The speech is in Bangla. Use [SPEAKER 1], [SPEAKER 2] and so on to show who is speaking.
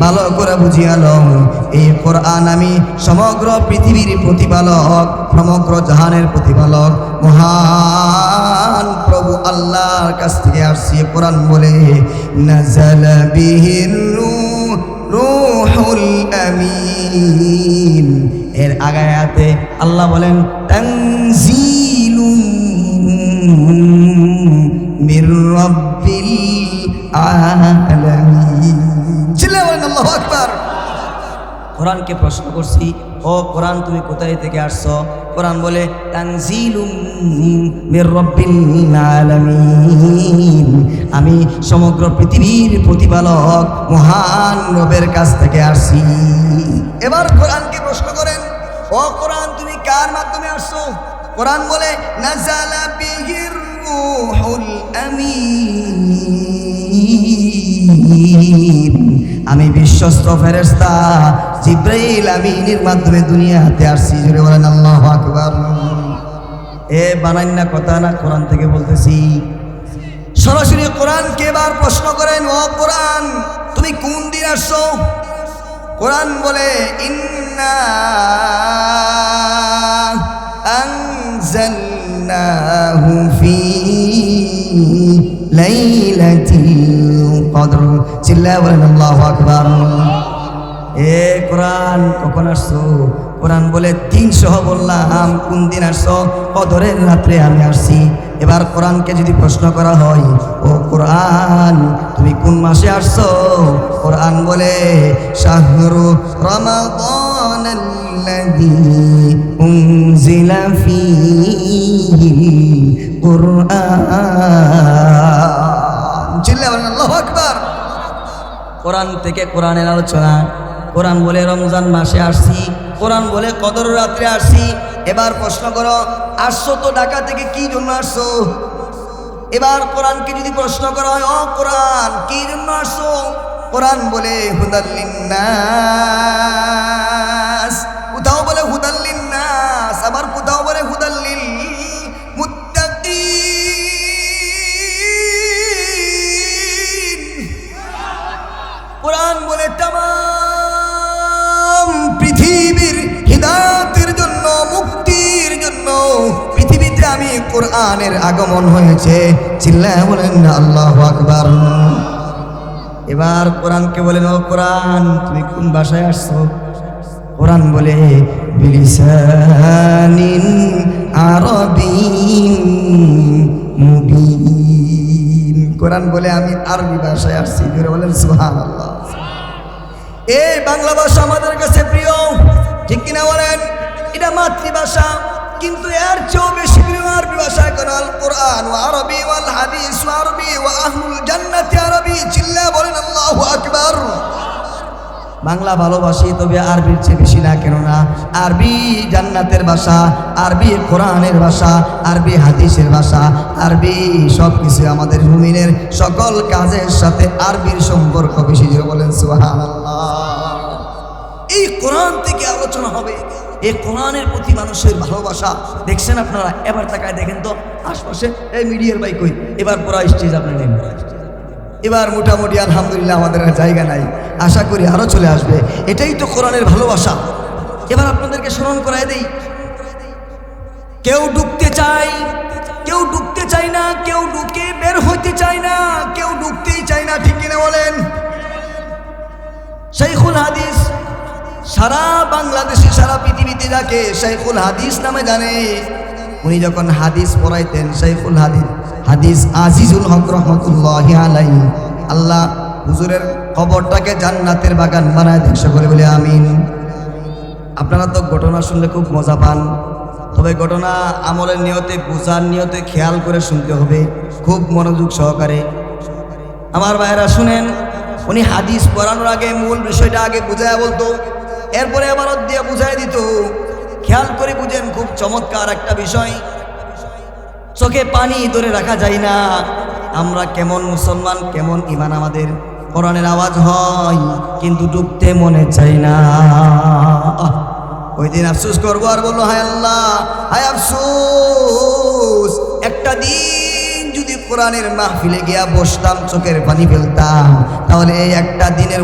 [SPEAKER 1] ভালো করে বুঝিয়ালম এই কোরআন আমি সমগ্র পৃথিবীর প্রতিপালক, সমগ্র জাহানের প্রতিপালক। মহান প্রভু আল্লাহর কাছ থেকে আসছি কোরআন বলে নাজাল রুহুল আমিন। এর আগায়াতে আল্লাহ বলেন তানজিলুম মির রাব্বিল আলামিন কোরআনকে প্রশ্ন করছি, ও কোরআন তুমি কোথায় থেকে আসছো? কোরআন বলে আমি সমগ্র পৃথিবীর প্রতিপালক মহান রবের কাছ থেকে আসছি। এবার কোরআনকে প্রশ্ন করেন, ও কোরআন তুমি কার মাধ্যমে আসছো? কোরআন বলে নাজালা আমি বিশ্বস্ত ফেরেস্তা জিব্রাইল আমিনের মাধ্যমে দুনিয়া হাতে আসছি। জুড়ে বলেন, আল্লাহ আকবার। এ বানাই না কথা না, কোরআন থেকে বলতেছি। সরাসরি কোরআনকে এবার প্রশ্ন করেন, ও কোরআন, তুমি কোন দিন আসছো? কোরআন বলে, ইন্না আনজালনাহু ফি লাইলাতিল কদর। চিল্লা বলেন, আল্লাহু আকবার। কোরআন কখন আসছো? কোরআন বলে তিনশো বললাম, কোন দিন আসছো? কদরের রাত্রে আমি আসছি। এবার কোরআনকে যদি প্রশ্ন করা হয়, ও কোরআন, তুমি কোন মাসে আসছো? কোরআন বলে, শাহরু রমাদান কোরআন। কোরআন থেকে কোরআনের আলোচনা কোরআন বলে রমজান মাসে আসছি, কোরআন বলে কদর রাত্রে আসছি। এবার প্রশ্ন করো, আসছো তো ঢাকা থেকে কি জন্য আসছো? এবার কোরআনকে যদি প্রশ্ন করা হয় অ কোরআন, কি জন্য আসছো? কোরআন বলে হুদাল্লিন্নাস আমি কোরআনের আগমন হয়েছে। চিল্লা বলেন না, আল্লাহ আকবার। এবার কোরআনকে বলেন, ও কোরআন, তুমি কোন ভাষায় আসছো? কোরআন বলে, বিলিসানিন আরবিন মুবিন। কোরআন বলে, আমি আরবি ভাষায় আসছি। জোরে বলেন, সুবহানাল্লাহ। এই বাংলা ভাষা আমাদের কাছে প্রিয়। ঠিক কিনা বলেন? এটা মাতৃভাষা, কিন্তু এর চেয়েও বাংলা ভালোবাসি, তবে আরবির চেয়ে বেশি না, কেননা আরবি জান্নাতের ভাষা, আরবি কোরআনের ভাষা, আরবি হাদিসের ভাষা, আরবি সব কিছু আমাদের মুমিনের সকল কাজের সাথে আরবির সম্পর্ক বেশি। বলেন, সুবহানাল্লাহ। এই কোরআন থেকে আলোচনা হবে। এই কোরআনের প্রতি মানুষের ভালোবাসা, দেখছেন আপনারা? এবার তাকায় দেখেন তো, আশপাশে এই মিডিয়ার বাইক কই? এবার পুরা স্টেজ আপনি নেন এবার মোটামুটি আলহামদুলিল্লাহ আমাদের জায়গা নাই। আশা করি আরও চলে আসবে। এটাই তো কোরআনের ভালোবাসা। এবার আপনাদেরকে স্মরণ করাই দেই। কেউ ডুবতে চাই কেউ ডুবতে চায় না, কেউ ডুকে বের হইতে চায় না, কেউ ডুবতেই চায় না, ঠিক কিনা বলেন? শাইখুল হাদিস সারা বাংলাদেশে, সারা পৃথিবীতে যাকে শাইখুল হাদিস নামে জানে, উনি যখন হাদিস পড়াইতেন, শাইখুল হাদিস হাদিস আজিজুল হক রহমতুল্লাহ আলাই আল্লাহ হুজুরের খবরটাকে জান্নাতের বাগান বানায় দেন, সকলে বলে আমিন। আপনারা তো ঘটনা শুনলে খুব মজা পান, তবে ঘটনা আমলের নিয়তে, বোঝার নিয়তে খেয়াল করে শুনতে হবে, খুব মনোযোগ সহকারে। আমার ভাইয়েরা শুনেন, উনি হাদিস পড়ানোর আগে মূল বিষয়টা আগে বুঝায় বলতো এরপরে আবার দিয়ে বুঝাই দিত, খেয়াল করে বুঝেন খুব চমৎকার একটা বিষয়। চোখে পানি ধরে রাখা যায় না। আমরা কেমন মুসলমান, কেমন ইমান আমাদের কোরআনের আওয়াজ হয়, কিন্তু ডুবতে মনে চাই না। ওই দিন আফসুস করব আর বলল হায় আল্লাহ, হায় আফসোস, একটা দিন যদি কোরআনের মাহফিলে গিয়া বসতাম, চোখের পানি ফেলতাম, তাহলে এই একটা দিনের